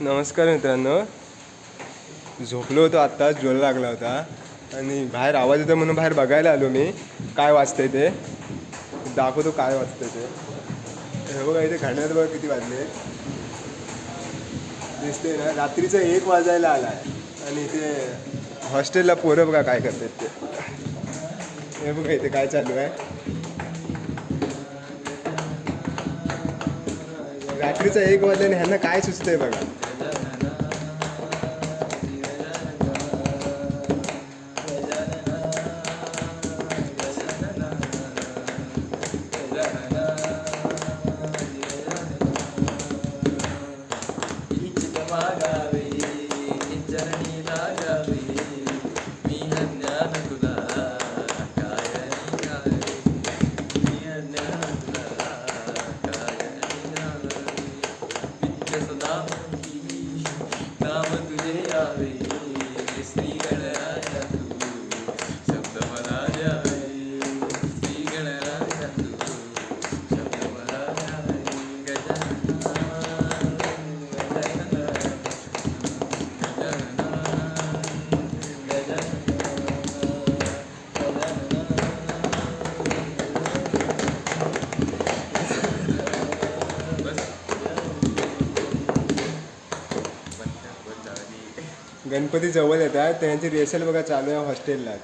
नमस्कार मित्रांनो. झोपलो होतो आत्ताच जोर लागला होता. आणि बाहेर आवाज येतो म्हणून बाहेर बघायला आलो मी. काय वाचतंय ते? दाखवतो काय वाचतंय ते. हे बघा इथे घडण्यात बघा किती वाजले. दिसते ना रात्रीचं एक वाजायला आला आहे आणि इथे हॉस्टेलला पोरं बघा काय करतात ते. हे बघा इथे काय चालू आहे. रात्रीचा एक वाजल्याने ह्यांना काय सुचतंय बघा. नाम এই गणपती जवळ येतात त्यांची रिहर्सल बघा चालू आहे हॉस्टेललाच.